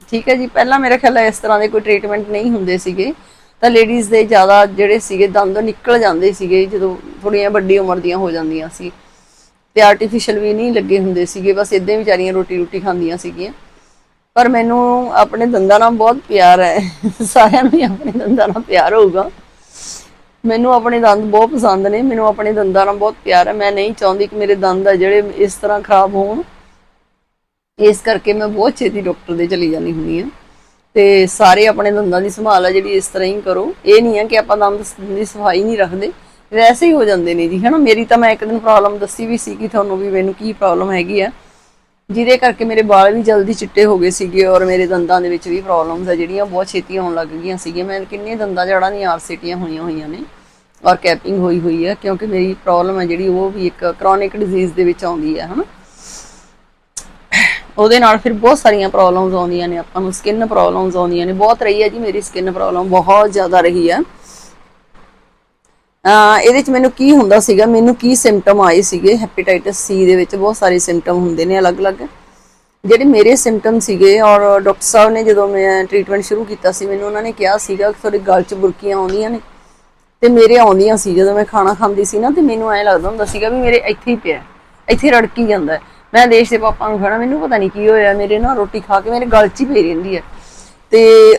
ਠੀਕ ਹੈ ਜੀ, ਪਹਿਲਾਂ ਮੇਰੇ ਖਿਆਲ ਇਸ ਤਰ੍ਹਾਂ ਦੇ ਕੋਈ ਟ੍ਰੀਟਮੈਂਟ ਨਹੀਂ ਹੁੰਦੇ ਸੀਗੇ। ਤਾਂ ਲੇਡੀਜ਼ ਦੇ ਜ਼ਿਆਦਾ ਜਿਹੜੇ ਸੀਗੇ, ਦੰਦ ਨਿਕਲ ਜਾਂਦੇ ਸੀਗੇ, ਜਦੋਂ ਥੋੜੀਆਂ ਵੱਡੀ ਉਮਰ ਦੀਆਂ ਹੋ ਜਾਂਦੀਆਂ ਸੀ। ਤੇ ਆਰਟੀਫੀਸ਼ੀਅਲ ਵੀ ਨਹੀਂ ਲੱਗੇ ਹੁੰਦੇ ਸੀਗੇ, ਬਸ ਇਦਾਂ ਹੀ ਵਿਚਾਰੀਆਂ ਰੋਟੀ ਰੋਟੀ ਖਾਂਦੀਆਂ ਸੀਗੀਆਂ। ਪਰ ਮੈਨੂੰ ਆਪਣੇ ਦੰਦਾਂ ਨਾਲ ਬਹੁਤ ਪਿਆਰ ਹੈ। ਸਾਰਿਆਂ ਨੂੰ ਹੀ ਆਪਣੇ ਦੰਦਾਂ ਨਾਲ ਪਿਆਰ ਹੋਊਗਾ। ਮੈਨੂੰ ਆਪਣੇ ਦੰਦ ਬਹੁਤ ਪਸੰਦ ਨੇ। ਮੈਨੂੰ ਆਪਣੇ ਦੰਦਾਂ ਨਾਲ ਬਹੁਤ ਪਿਆਰ ਹੈ। ਮੈਂ ਨਹੀਂ ਚਾਹੁੰਦੀ ਕਿ ਮੇਰੇ ਦੰਦ ਆ ਜਿਹੜੇ ਇਸ ਤਰ੍ਹਾਂ ਖਰਾਬ ਹੋਣ। ਇਸ ਕਰਕੇ ਮੈਂ ਬਹੁਤ ਛੇਤੀ ਡਾਕਟਰ ਦੇ ਚਲੀ ਜਾਂਦੀ ਹੁੰਦੀ ਹਾਂ। ਤੇ ਸਾਰੇ ਆਪਣੇ ਦੰਦਾਂ ਦੀ ਸੰਭਾਲ ਆ ਜਿਹੜੀ ਇਸ ਤਰ੍ਹਾਂ ਹੀ ਕਰੋ। ਇਹ ਨਹੀਂ ਹੈ ਕਿ ਆਪਾਂ ਦੰਦ ਦੀ ਸਫ਼ਾਈ ਨਹੀਂ ਰੱਖਦੇ। ਵੈਸੇ ਹੀ ਹੋ ਜਾਂਦੇ ਨੇ ਜੀ, ਹਨਾ? ਮੇਰੀ ਤਾਂ ਮੈਂ ਇੱਕ ਦਿਨ ਪ੍ਰੋਬਲਮ ਦੱਸੀ ਵੀ ਸੀ ਕਿ ਤੁਹਾਨੂੰ ਵੀ ਮੈਨੂੰ ਕੀ ਪ੍ਰੋਬਲਮ ਹੈਗੀ ਆ। ਜਿਹਦੇ ਕਰਕੇ ਮੇਰੇ ਵਾਲ ਵੀ ਜਲਦੀ ਚਿੱਟੇ ਹੋ ਗਏ ਸੀਗੇ ਔਰ ਮੇਰੇ ਦੰਦਾਂ ਦੇ ਵਿੱਚ ਵੀ ਪ੍ਰੋਬਲਮਸ ਆ, ਜਿਹੜੀਆਂ ਬਹੁਤ ਛੇਤੀ ਆਉਣ ਲੱਗ ਗਈਆਂ ਸੀਗੀਆਂ। ਮੈਂ ਕਿੰਨੇ ਦੰਦਾਂ ਜੜਾਂ ਦੀਆਂ ਆਰਸੀਟੀਆਂ ਹੋਈਆਂ ਹੋਈਆਂ ਨੇ ਔਰ ਕੈਪਿੰਗ ਹੋਈ ਹੋਈ ਹੈ ਕਿਉਂਕਿ ਮੇਰੀ ਪ੍ਰੋਬਲਮ ਹੈ ਜਿਹੜੀ ਉਹ ਵੀ ਇੱਕ ਕ੍ਰੋਨਿਕ ਡਿਜ਼ੀਜ਼ ਦੇ ਵਿੱਚ ਆਉਂਦੀ ਹੈ ਹਨਾ? ਉਹਦੇ ਨਾਲ ਫਿਰ ਬਹੁਤ ਸਾਰੀਆਂ ਪ੍ਰੋਬਲਮਸ ਆਉਂਦੀਆਂ ਨੇ, ਆਪਾਂ ਨੂੰ ਸਕਿਨ ਪ੍ਰੋਬਲਮਸ ਆਉਂਦੀਆਂ ਨੇ। ਬਹੁਤ ਰਹੀ ਹੈ ਜੀ, ਮੇਰੀ ਸਕਿਨ ਪ੍ਰੋਬਲਮ ਬਹੁਤ ਜ਼ਿਆਦਾ ਰਹੀ ਹੈ ਇਹਦੇ ਚ ਮੈਨੂੰ ਕੀ ਹੁੰਦਾ ਸੀਗਾ, ਮੈਨੂੰ ਕੀ ਸਿੰਪਟਮ ਆਏ ਸੀਗੇ ਹੈਪੇਟਾਈਟਸ ਸੀ ਦੇ ਵਿੱਚ ਬਹੁਤ ਸਾਰੇ ਸਿੰਪਟਮ ਹੁੰਦੇ ਨੇ ਅਲੱਗ-ਅਲੱਗ। ਜਿਹੜੇ ਮੇਰੇ ਸਿੰਪਟਮ ਸੀਗੇ ਔਰ ਡਾਕਟਰ ਸਾਹਿਬ ਨੇ ਜਦੋਂ ਮੈਂ ਟ੍ਰੀਟਮੈਂਟ ਸ਼ੁਰੂ ਕੀਤਾ ਸੀ, ਮੈਨੂੰ ਉਹਨਾਂ ਨੇ ਕਿਹਾ ਸੀਗਾ ਕਿ ਤੁਹਾਡੇ ਗਲ 'ਚ ਬੁਰਕੀਆਂ ਆਉਂਦੀਆਂ ਨੇ। ਤੇ ਮੇਰੇ ਆਉਂਦੀਆਂ ਸੀ, ਜਦੋਂ ਮੈਂ ਖਾਣਾ ਖਾਂਦੀ ਸੀ ਨਾ, ਤੇ ਮੈਨੂੰ ਐਂ ਲੱਗਦਾ ਹੁੰਦਾ ਸੀਗਾ ਵੀ ਮੇਰੇ ਇੱਥੇ ਹੀ ਪਿਆ, ਇੱਥੇ ਰੜਕੀ ਜਾਂਦਾ। ਮੈਂ ਦੇਸ਼ ਦੇ ਪਾਪਾ ਨੂੰ ਖੜਾ ਮੈਨੂੰ ਪਤਾ ਨਹੀਂ ਕੀ ਹੋਇਆ, ਮੇਰੇ ਨਾ ਰੋਟੀ ਖਾ ਕੇ ਮੇਰੇ ਗਲ 'ਚ ਹੀ ਪਈ ਰਹਿੰਦੀ ਹੈ। ਤੇ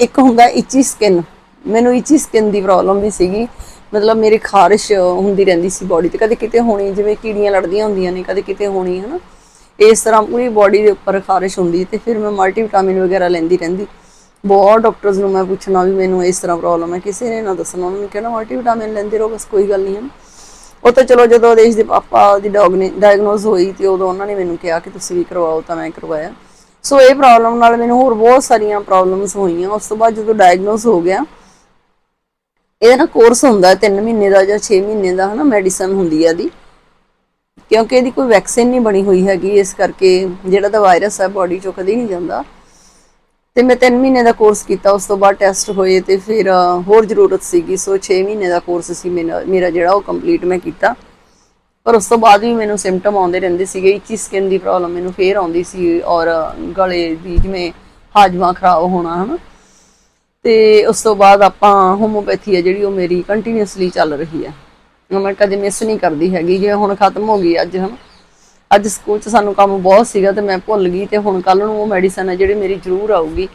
ਇੱਕ ਹੁੰਦਾ ਇਚੀ ਸਕਿਨ ਮੈਨੂੰ ਇਚੀ ਸਕਿਨ ਦੀ ਪ੍ਰੋਬਲਮ ਵੀ ਸੀਗੀ। ਮਤਲਬ ਮੇਰੀ ਖਾਰਿਸ਼ ਹੁੰਦੀ ਰਹਿੰਦੀ ਸੀ ਬਾਡੀ ਤੇ। ਕਦੇ ਕਿਤੇ ਹੋਣੀ, ਜਿਵੇਂ ਕੀੜੀਆਂ ਲੜਦੀਆਂ ਹੁੰਦੀਆਂ ਨੇ, ਕਦੇ ਕਿਤੇ ਹੋਣੀ, ਹਨਾ? ਇਸ ਤਰ੍ਹਾਂ ਪੂਰੀ ਬਾਡੀ ਦੇ ਉੱਪਰ ਖਾਰਿਸ਼ ਹੁੰਦੀ ਤੇ ਫਿਰ ਮੈਂ ਮਲਟੀ ਵਿਟਾਮਿਨ ਵਗੈਰਾ ਲੈਂਦੀ ਰਹਿੰਦੀ। ਬਹੁਤ ਡਾਕਟਰਸ ਨੂੰ ਮੈਂ ਪੁੱਛਣਾ ਵੀ ਮੈਨੂੰ ਇਸ ਤਰ੍ਹਾਂ ਪ੍ਰੋਬਲਮ ਹੈ, ਕਿਸੇ ਨੇ ਨਾ ਦੱਸਣਾ। ਉਹਨਾਂ ਨੂੰ ਕਹਿਣਾ ਮਲਟੀ ਵਿਟਾਮਿਨ ਲੈਂਦੇ ਰਹੋ, ਬਸ ਕੋਈ ਗੱਲ ਨਹੀਂ ਹੈ ਉਹ ਤਾਂ ਚਲੋ ਜਦੋਂ ਦੇਸ਼ ਦੇ ਪਾਪਾ ਦੀ ਡੌਗ ਨੇ ਡਾਇਗਨੋਸ ਹੋਈ ਤੇ ਉਦੋਂ ਉਹਨਾਂ ਨੇ ਮੈਨੂੰ ਕਿਹਾ ਕਿ ਤੁਸੀਂ ਵੀ ਕਰਵਾਓ ਤਾਂ ਮੈਂ ਕਰਵਾਇਆ। ਸੋ ਇਹ ਪ੍ਰੋਬਲਮ ਨਾਲ ਮੈਨੂੰ ਹੋਰ ਬਹੁਤ ਸਾਰੀਆਂ ਪ੍ਰੋਬਲਮਸ ਹੋਈਆਂ। ਉਸ ਤੋਂ ਬਾਅਦ ਜਦੋਂ ਡਾਇਗਨੋਸ ਹੋ ਗਿਆ ਇਹਦਾ ਨਾ ਕੋਰਸ ਹੁੰਦਾ ਹੈ 3 ਮਹੀਨੇ ਦਾ ਜਾਂ 6 ਮਹੀਨੇ ਦਾ ਹਨਾ ਮੈਡੀਸਨ ਹੁੰਦੀ ਹੈ ਇਹਦੀ। ਕਿਉਂਕਿ ਇਹਦੀ ਕੋਈ ਵੈਕਸੀਨ ਨਹੀਂ ਬਣੀ ਹੋਈ ਹੈਗੀ, ਇਸ ਕਰਕੇ ਜਿਹੜਾ ਤਾਂ ਵਾਇਰਸ ਹੈ ਬਾਡੀ ਚੋਂ ਕਦੇ ਨਹੀਂ ਜਾਂਦਾ। ਤੇ ਮੈਂ 3 ਮਹੀਨੇ ਦਾ ਕੋਰਸ ਕੀਤਾ, ਉਸ ਤੋਂ ਬਾਅਦ ਟੈਸਟ ਹੋਏ ਤੇ ਫਿਰ ਹੋਰ ਜ਼ਰੂਰਤ ਸੀਗੀ। ਸੋ 6 ਮਹੀਨੇ ਦਾ ਕੋਰਸ ਸੀ ਮੇਰਾ ਮੇਰਾ ਜਿਹੜਾ ਉਹ ਕੰਪਲੀਟ ਮੈਂ ਕੀਤਾ। ਪਰ ਉਸ ਤੋਂ ਬਾਅਦ ਵੀ ਮੈਨੂੰ ਸਿੰਪਟਮ ਆਉਂਦੇ ਰਹਿੰਦੇ ਸੀਗੇ। ਇਚੀ ਸਕਿਨ ਦੀ ਪ੍ਰੋਬਲਮ ਮੈਨੂੰ ਫੇਰ ਆਉਂਦੀ ਸੀ ਔਰ ਗਲੇ ਦੀ ਜਿਵੇਂ ਹਾਜਮਾ ਖਰਾਬ ਹੋਣਾ, ਹਨਾ। ਤੇ ਉਸ ਤੋਂ ਬਾਅਦ ਆਪਾਂ ਹੋਮੋਪੈਥੀ ਹੈ ਜਿਹੜੀ ਉਹ ਮੇਰੀ ਕੰਟੀਨਿਊਸਲੀ ਚੱਲ ਰਹੀ ਹੈ। ਮੈਂ ਕਦੇ ਮਿਸ ਨਹੀਂ ਕਰਦੀ ਹੈਗੀ, ਜੇ ਹੁਣ ਖਤਮ ਹੋ ਗਈ ਅੱਜ, ਹਨਾ। ਅੱਜ ਸਕੂਲ 'ਚ ਸਾਨੂੰ ਕੰਮ ਬਹੁਤ ਸੀਗਾ ਤੇ ਮੈਂ ਭੁੱਲ ਗਈ ਤੇ ਹੁਣ ਕੱਲ ਨੂੰ ਉਹ ਮੈਡੀਸਨ ਹੈ ਜਿਹੜੀ ਮੇਰੀ ਜ਼ਰੂਰ ਆਊਗੀ,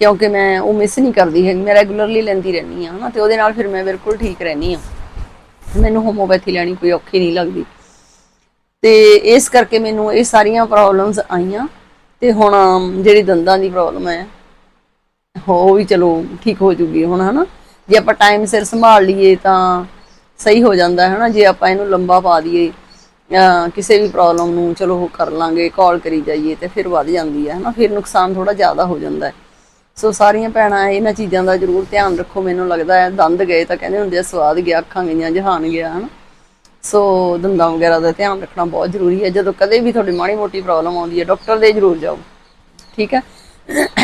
ਕਿਉਂਕਿ ਮੈਂ ਉਹ ਮਿਸ ਨਹੀਂ ਕਰਦੀ ਹੈਗੀ। ਮੈਂ ਰੈਗੂਲਰਲੀ ਲੈਂਦੀ ਰਹਿੰਦੀ ਹਾਂ, ਹਨਾ, ਤੇ ਉਹਦੇ ਨਾਲ ਫਿਰ ਮੈਂ ਬਿਲਕੁਲ ਠੀਕ ਰਹਿੰਦੀ ਹਾਂ। ਮੈਨੂੰ ਹੋਮੋਪੈਥੀ ਲੈਣੀ ਕੋਈ ਔਖੀ ਨਹੀਂ ਲੱਗਦੀ। ਤੇ ਇਸ ਕਰਕੇ ਮੈਨੂੰ ਇਹ ਸਾਰੀਆਂ ਪ੍ਰੋਬਲਮਸ ਆਈਆਂ ਤੇ ਹੁਣ ਜਿਹੜੀ ਦੰਦਾਂ ਦੀ ਪ੍ਰੋਬਲਮ ਹੈ ਹੋ ਵੀ ਚਲੋ ਠੀਕ ਹੋ ਜੂਗੀ ਹੁਣ, ਹਨਾ? ਜੇ ਆਪਾਂ ਟਾਈਮ ਸਿਰ ਸੰਭਾਲ ਲਈਏ ਤਾਂ ਸਹੀ ਹੋ ਜਾਂਦਾ ਹੈ ਹਨਾ? ਜੇ ਆਪਾਂ ਇਹਨੂੰ ਲੰਬਾ ਪਾ ਦਈਏ ਕਿਸੇ ਵੀ ਪ੍ਰੋਬਲਮ ਨੂੰ ਚਲੋ ਉਹ ਕਰ ਲਾਂਗੇ ਕਾਲ ਕਰੀ ਜਾਈਏ ਤੇ ਫਿਰ ਵੱਧ ਜਾਂਦੀ ਹੈ, ਹਨਾ? ਫਿਰ ਨੁਕਸਾਨ ਥੋੜਾ ਜ਼ਿਆਦਾ ਹੋ ਜਾਂਦਾ ਹੈ। ਸੋ ਸਾਰੀਆਂ ਭੈਣਾਂ, ਇਹਨਾਂ ਚੀਜ਼ਾਂ ਦਾ ਜ਼ਰੂਰ ਧਿਆਨ ਰੱਖੋ, ਮੈਨੂੰ ਲੱਗਦਾ ਹੈ ਦੰਦ ਗਏ ਤਾਂ ਕਹਿੰਦੇ ਹੁੰਦੇ ਆ, ਸਵਾਦ ਗਿਆ, ਅੱਖਾਂ ਗਈਆਂ, ਜਹਾਨ ਗਿਆ, ਹਨਾ? ਸੋ ਦੰਦਾਂ ਵਗੈਰਾ ਦਾ ਧਿਆਨ ਰੱਖਣਾ ਬਹੁਤ ਜ਼ਰੂਰੀ ਹੈ। ਜਦੋਂ ਕਦੇ ਵੀ ਤੁਹਾਡੀ ਮਾੜੀ ਮੋਟੀ ਪ੍ਰੋਬਲਮ ਆਉਂਦੀ ਹੈ ਡਾਕਟਰ ਦੇ ਜ਼ਰੂਰ ਜਾਓ, ਠੀਕ ਹੈ?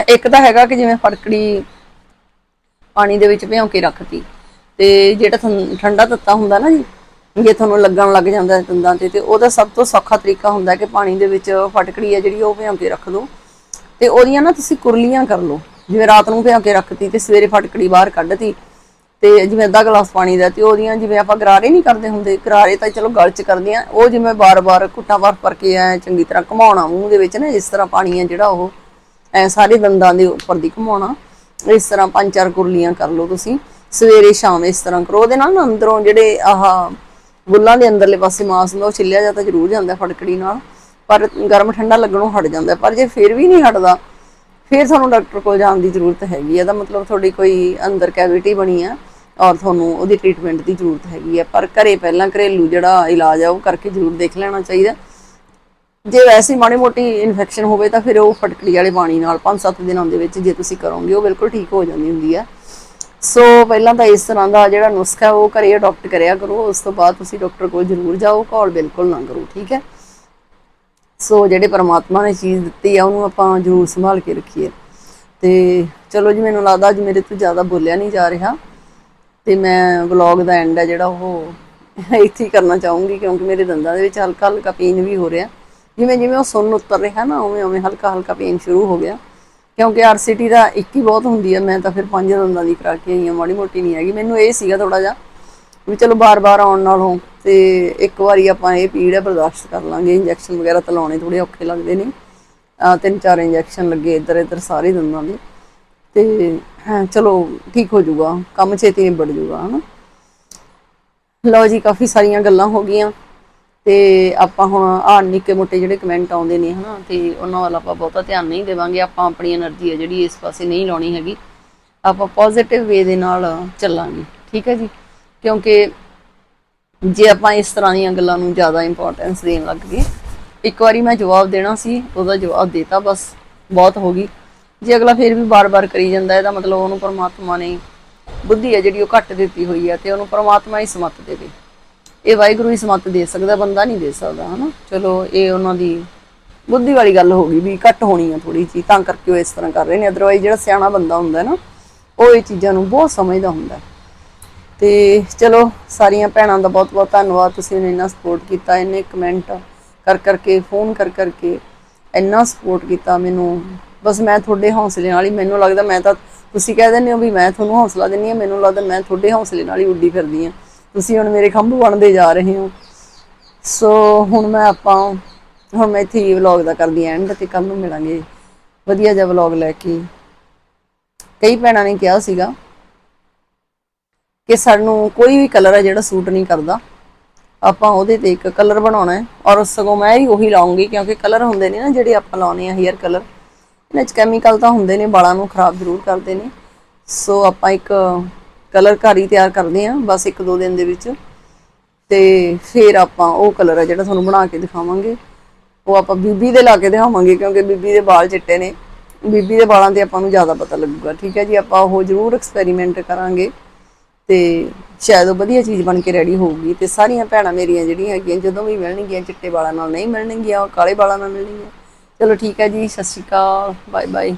ਇੱਕ ਤਾਂ ਹੈਗਾ ਕਿ ਜਿਵੇਂ ਫੜਕੜੀ ਪਾਣੀ ਦੇ ਵਿੱਚ ਭਿਉਂ ਕੇ ਰੱਖਤੀ ਤੇ ਜਿਹੜਾ ਠੰ- ਠੰਡਾ ਤੱਤਾ ਹੁੰਦਾ ਨਾ ਜੀ, ਜੇ ਤੁਹਾਨੂੰ ਲੱਗਣ ਲੱਗ ਜਾਂਦਾ ਦੰਦਾਂ ਤੇ ਤੇ ਉਹਦਾ ਸਭ ਤੋਂ ਸੌਖਾ ਤਰੀਕਾ ਹੁੰਦਾ ਕਿ ਪਾਣੀ ਦੇ ਵਿੱਚ ਫਟਕੜੀ ਹੈ ਜਿਹੜੀ, ਉਹ ਭਿਉਂ ਕੇ ਰੱਖ ਦਿਓ ਤੇ ਉਹਦੀਆਂ ਨਾ ਤੁਸੀਂ ਕੁਰਲੀਆਂ ਕਰ ਲਓ। ਜਿਵੇਂ ਰਾਤ ਨੂੰ ਭਿਉਂ ਕੇ ਰੱਖਤੀ ਤੇ ਸਵੇਰੇ ਫਟਕੜੀ ਬਾਹਰ ਕੱਢਤੀ ਤੇ ਜਿਵੇਂ ਅੱਧਾ ਗਲਾਸ ਪਾਣੀ ਦਾ ਤੇ ਉਹਦੀਆਂ ਜਿਵੇਂ ਆਪਾਂ ਗਰਾਰੇ ਨਹੀਂ ਕਰਦੇ ਹੁੰਦੇ, ਗਰਾਰੇ ਤਾਂ ਚਲੋ ਗਲ ਚ ਕਰਦੇ ਆ ਉਹ ਜਿਵੇਂ ਬਾਰ-ਬਾਰ ਕੁੱਟਾਂ ਭਰ ਭਰ ਕੇ ਐ ਚੰਗੀ ਤਰ੍ਹਾਂ ਘੁਮਾਉਣਾ ਮੂੰਹ ਦੇ ਵਿੱਚ ਨਾ, ਇਸ ਤਰ੍ਹਾਂ ਪਾਣੀ ਆ ਜਿਹੜਾ ਉਹ ਐ ਸਾਰੇ ਦੰਦਾਂ ਦੇ ਉੱਪਰ ਦੀ ਘੁਮਾਉਣਾ। ਇਸ ਤਰ੍ਹਾਂ ਪੰਜ ਚਾਰ ਕੁਰਲੀਆਂ ਕਰ ਲਓ ਤੁਸੀਂ। ਸਵੇਰੇ ਸ਼ਾਮ ਇਸ ਤਰ੍ਹਾਂ ਕਰੋ। ਉਹਦੇ ਨਾਲ ਨਾ ਅੰਦਰੋਂ ਜਿਹੜੇ ਆਹ ਬੁੱਲਾਂ ਦੇ ਅੰਦਰਲੇ ਪਾਸੇ ਮਾਸ ਹੁੰਦਾ, ਉਹ ਛਿੱਲਿਆ ਜਾਂਦਾ ਜ਼ਰੂਰ ਜਾਂਦਾ ਫੜਕੜੀ ਨਾਲ। ਪਰ ਗਰਮ ਠੰਡਾ ਲੱਗਣੋਂ ਹਟ ਜਾਂਦਾ। ਪਰ ਜੇ ਫਿਰ ਵੀ ਨਹੀਂ ਹਟਦਾ, ਫਿਰ ਤੁਹਾਨੂੰ ਡਾਕਟਰ ਕੋਲ ਜਾਣ ਦੀ ਜ਼ਰੂਰਤ ਹੈਗੀ ਹੈ ਇਹਦਾ ਮਤਲਬ ਤੁਹਾਡੀ ਕੋਈ ਅੰਦਰ ਕੈਵਿਟੀ ਬਣੀ ਆ, ਔਰ ਤੁਹਾਨੂੰ ਉਹਦੀ ਟ੍ਰੀਟਮੈਂਟ ਦੀ ਜ਼ਰੂਰਤ ਹੈਗੀ ਹੈ ਪਰ ਘਰੇ ਪਹਿਲਾਂ ਘਰੇਲੂ ਜਿਹੜਾ ਇਲਾਜ ਆ, ਉਹ ਕਰਕੇ ਜ਼ਰੂਰ ਦੇਖ ਲੈਣਾ ਚਾਹੀਦਾ। ਜੇ ਵੈਸੇ ਮਾੜੀ ਮੋਟੀ ਇਨਫੈਕਸ਼ਨ ਹੋਵੇ ਤਾਂ ਫਿਰ ਉਹ ਫਟਕੜੀ ਵਾਲੇ ਪਾਣੀ ਨਾਲ 5-7 ਦਿਨਾਂ ਦੇ ਵਿੱਚ ਜੇ ਤੁਸੀਂ ਕਰੋਗੇ, ਉਹ ਬਿਲਕੁਲ ਠੀਕ ਹੋ ਜਾਂਦੀ ਹੁੰਦੀ ਹੈ। ਸੋ ਪਹਿਲਾਂ ਤਾਂ ਇਸ ਤਰ੍ਹਾਂ ਦਾ ਜਿਹੜਾ ਨੁਸਖਾ ਉਹ ਘਰੇ ਅਡਾਪਟ ਕਰਿਆ ਕਰੋ। ਉਸ ਤੋਂ ਬਾਅਦ ਤੁਸੀਂ ਡਾਕਟਰ ਕੋਲ ਜ਼ਰੂਰ ਜਾਓ ਕਾਲ ਬਿਲਕੁਲ ਨਾ ਕਰੋ, ਠੀਕ ਹੈ? ਸੋ ਜਿਹੜੇ ਪਰਮਾਤਮਾ ਨੇ ਚੀਜ਼ ਦਿੱਤੀ ਆ, ਉਹਨੂੰ ਆਪਾਂ ਜ਼ਰੂਰ ਸੰਭਾਲ ਕੇ ਰੱਖੀਏ। ਤੇ ਚਲੋ ਜੀ, ਮੈਨੂੰ ਲੱਗਦਾ ਅੱਜ ਮੇਰੇ ਤੋਂ ਜ਼ਿਆਦਾ ਬੋਲਿਆ ਨਹੀਂ ਜਾ ਰਿਹਾ। ਤੇ ਮੈਂ ਵਲੌਗ ਦਾ ਐਂਡ ਹੈ ਜਿਹੜਾ ਉਹ ਇੱਥੇ ਹੀ ਕਰਨਾ ਚਾਹੂੰਗੀ, ਕਿਉਂਕਿ ਮੇਰੇ ਦੰਦਾਂ ਦੇ ਵਿੱਚ ਹਲਕਾ ਹਲਕਾ ਪੇਨ ਵੀ ਹੋ ਰਿਹਾ। ਜਿਵੇਂ ਜਿਵੇਂ ਉਹ ਸੁੰਨ ਉੱਤਰ ਰਿਹਾ ਨਾ, ਉਵੇਂ ਉਵੇਂ ਹਲਕਾ ਹਲਕਾ ਪੇਨ ਸ਼ੁਰੂ ਹੋ ਗਿਆ। ਕਿਉਂਕਿ ਆਰਸੀਟੀ ਦਾ ਇੱਕ ਹੀ ਬਹੁਤ ਹੁੰਦੀ ਹੈ ਮੈਂ ਤਾਂ ਫਿਰ ਪੰਜ ਦੰਦਾਂ ਦੀ ਕਰਾ ਕੇ ਆਈ ਹਾਂ ਮਾੜੀ ਮੋਟੀ ਨਹੀਂ ਹੈਗੀ। ਮੈਨੂੰ ਇਹ ਸੀਗਾ ਥੋੜਾ ਜਿਹਾ ਵੀ ਚਲੋ ਬਾਰ-ਬਾਰ ਆਉਣ ਨਾਲੋਂ ਤੇ ਇੱਕ ਵਾਰੀ ਆਪਾਂ ਇਹ ਪੀੜ ਹੈ ਬਰਦਾਸ਼ਤ ਕਰ ਲਾਂਗੇ। ਇੰਜੈਕਸ਼ਨ ਵਗੈਰਾ ਤਾਂ ਲਾਉਣੇ ਥੋੜੇ ਔਖੇ ਲੱਗਦੇ ਨੇ। ਆ, ਤਿੰਨ ਚਾਰ ਇੰਜੈਕਸ਼ਨ ਲੱਗੇ ਇੱਧਰ ਇੱਧਰ ਸਾਰੇ ਦੰਦਾਂ ਦੇ। ਤੇ ਚਲੋ ਠੀਕ ਹੋ ਜਾਊਗਾ। ਕੰਮ ਛੇਤੀ ਨਿਬੜ ਜਾਊਗਾ, ਹਨਾ। ਲਓ ਜੀ, ਕਾਫੀ ਸਾਰੀਆਂ ਗੱਲਾਂ ਹੋ ਗਈਆਂ। ਤੇ ਆਪਾਂ ਹੁਣ ਆ ਨਿੱਕੇ ਮੋਟੇ ਜਿਹੜੇ ਕਮੈਂਟ ਆਉਂਦੇ ਨੇ ਹਨਾ, ਤੇ ਉਹਨਾਂ ਵੱਲ ਆਪਾਂ ਬਹੁਤਾ ਧਿਆਨ ਨਹੀਂ ਦੇਵਾਂਗੇ, ਆਪਾਂ ਆਪਣੀ એનર્ਜੀ ਹੈ ਜਿਹੜੀ ਇਸ ਪਾਸੇ ਨਹੀਂ ਲਾਉਣੀ ਹੈਗੀ। ਆਪਾਂ ਪੋਜ਼ਿਟਿਵ ਵੇ ਦੇ ਨਾਲ ਚੱਲਾਂਗੇ, ਠੀਕ ਹੈ ਜੀ? ਕਿਉਂਕਿ ਜੇ ਆਪਾਂ ਇਸ ਤਰ੍ਹਾਂ ਦੀਆਂ ਗੱਲਾਂ ਨੂੰ ਜ਼ਿਆਦਾ ਇੰਪੋਰਟੈਂਸ ਦੇਣ ਲੱਗ ਗਏ, ਇੱਕ ਵਾਰੀ ਮੈਂ ਜਵਾਬ ਦੇਣਾ ਸੀ, ਉਹਦਾ ਜਵਾਬ ਦੇਤਾ ਬਸ, ਬਹੁਤ ਹੋ ਗਈ। ਜੇ ਅਗਲਾ ਫਿਰ ਵੀ ਬਾਰ-ਬਾਰ ਕਰੀ ਜਾਂਦਾ ਇਹਦਾ ਮਤਲਬ ਉਹਨੂੰ ਪਰਮਾਤਮਾ ਨੇ ਬੁੱਧੀ ਹੈ ਜਿਹੜੀ ਉਹ ਘੱਟ ਦਿੱਤੀ ਹੋਈ ਹੈ, ਤੇ ਉਹਨੂੰ ਪਰਮਾਤਮਾ ਹੀ ਸਮਤ ਦੇਵੇ। ਇਹ ਵਾਹਿਗੁਰੂ ਹੀ ਸਮਤ ਦੇ ਸਕਦਾ, ਬੰਦਾ ਨਹੀਂ ਦੇ ਸਕਦਾ, ਹਨਾ? ਚਲੋ, ਇਹ ਉਹਨਾਂ ਦੀ ਬੁੱਧੀ ਵਾਲੀ ਗੱਲ ਹੋ ਗਈ ਵੀ ਘੱਟ ਹੋਣੀ ਆ ਥੋੜੀ ਜੀ ਤਾਂ ਕਰਕੇ ਉਹ ਇਸ ਤਰ੍ਹਾਂ ਕਰ ਰਹੇ ਨੇ। ਅਦਰਵਾਈਜ਼ ਜਿਹੜਾ ਸਿਆਣਾ ਬੰਦਾ ਹੁੰਦਾ ਹੈ ਨਾ, ਉਹ ਇਹ ਚੀਜ਼ਾਂ ਨੂੰ ਬਹੁਤ ਸਮਝਦਾ ਹੁੰਦਾ। ਹੈ। ਤੇ ਚਲੋ, ਸਾਰੀਆਂ ਭੈਣਾਂ ਦਾ ਬਹੁਤ ਬਹੁਤ ਧੰਨਵਾਦ, ਤੁਸੀਂ ਮੈਨੂੰ ਇੰਨਾ ਸਪੋਰਟ ਕੀਤਾ, ਇੰਨੇ ਕਮੈਂਟ ਕਰ ਕਰਕੇ ਫੋਨ ਕਰ ਕਰਕੇ, ਇੰਨਾ ਸਪੋਰਟ ਕੀਤਾ ਮੈਨੂੰ। ਬਸ ਮੈਂ ਤੁਹਾਡੇ ਹੌਸਲੇ ਨਾਲ ਹੀ, ਮੈਨੂੰ ਲੱਗਦਾ ਮੈਂ ਤਾਂ, ਤੁਸੀਂ ਕਹਿ ਦਿੰਦੇ ਹੋ ਵੀ ਮੈਂ ਤੁਹਾਨੂੰ ਹੌਸਲਾ ਦਿੰਨੀ ਆ ਮੈਨੂੰ ਲੱਗਦਾ ਮੈਂ ਤੁਹਾਡੇ ਹੌਸਲੇ ਨਾਲ ਹੀ ਉੱਡੀ ਫਿਰਦੀ ਆ ਤੁਸੀਂ ਹੁਣ ਮੇਰੇ ਖੰਭ ਬਣਦੇ ਜਾ ਰਹੇ ਹੋ। ਸੋ ਹੁਣ ਮੈਂ ਆਪਾਂ, ਹੁਣ ਮੈਂ ਇੱਥੇ ਹੀ ਵਲੌਗ ਦਾ ਕਰਦੀ ਐਂਡ ਤੇ ਕੱਲ ਨੂੰ ਮਿਲਾਂਗੇ। ਵਧੀਆ ਜਿਹਾ ਵਲੌਗ ਲੈ ਕੇ। ਕਈ ਭੈਣਾਂ ਨੇ ਕਿਹਾ ਸੀਗਾ ਕਿ ਸਾਨੂੰ ਕੋਈ ਵੀ ਕਲਰ ਹੈ ਜਿਹੜਾ ਸੂਟ ਨਹੀਂ ਕਰਦਾ। ਆਪਾਂ ਉਹਦੇ ਤੇ ਇੱਕ ਕਲਰ ਬਣਾਉਣਾ ਹੈ ਔਰ ਸਗੋਂ ਮੈਂ ਹੀ ਉਹੀ ਲਾਉਂਗੀ ਕਿਉਂਕਿ ਕਲਰ ਹੁੰਦੇ ਨੇ ਨਾ ਜਿਹੜੇ ਆਪਾਂ ਲਾਉਣੇ ਆ ਹੇਅਰ ਕਲਰ ਇਹਨਾਂ 'ਚ ਕੈਮੀਕਲ ਤਾਂ ਹੁੰਦੇ ਨੇ, ਵਾਲਾਂ ਨੂੰ ਖਰਾਬ ਜ਼ਰੂਰ ਕਰਦੇ ਨੇ। ਸੋ ਆਪਾਂ ਇੱਕ ਕਲਰ ਘਰ ਹੀ ਤਿਆਰ ਕਰਦੇ ਆ ਬਸ ਇੱਕ ਦੋ ਦਿਨ ਦੇ ਵਿੱਚ। ਤੇ ਫਿਰ ਆਪਾਂ ਉਹ ਕਲਰ ਆ ਜਿਹੜਾ ਤੁਹਾਨੂੰ ਬਣਾ ਕੇ ਦਿਖਾਵਾਂਗੇ। ਉਹ ਆਪਾਂ ਬੀਬੀ ਦੇ ਲਾ ਕੇ ਦਿਖਾਵਾਂਗੇ, ਕਿਉਂਕਿ ਬੀਬੀ ਦੇ ਵਾਲ ਚਿੱਟੇ ਨੇ। ਬੀਬੀ ਦੇ ਵਾਲਾਂ ਤੇ ਆਪਾਂ ਨੂੰ ਜ਼ਿਆਦਾ ਪਤਾ ਲੱਗੂਗਾ, ਠੀਕ ਹੈ ਜੀ? ਆਪਾਂ ਉਹ ਜ਼ਰੂਰ ਐਕਸਪੈਰੀਮੈਂਟ ਕਰਾਂਗੇ। ਤੇ ਸ਼ਾਇਦ ਉਹ ਵਧੀਆ ਚੀਜ਼ ਬਣ ਕੇ ਰੈਡੀ ਹੋਊਗੀ। ਤੇ ਸਾਰੀਆਂ ਭੈਣਾਂ ਮੇਰੀਆਂ ਜਿਹੜੀਆਂ ਹੈਗੀਆਂ, ਜਦੋਂ ਵੀ ਮਿਲਣਗੀਆਂ, ਚਿੱਟੇ ਵਾਲਾਂ ਨਾਲ ਨਹੀਂ ਮਿਲਣਗੀਆਂ, ਉਹ ਕਾਲੇ ਵਾਲਾਂ ਨਾਲ ਮਿਲਣਗੀਆਂ। ਚਲੋ ਠੀਕ ਹੈ ਜੀ, ਸਤਿ ਸ਼੍ਰੀ ਅਕਾਲ ਬਾਏ ਬਾਏ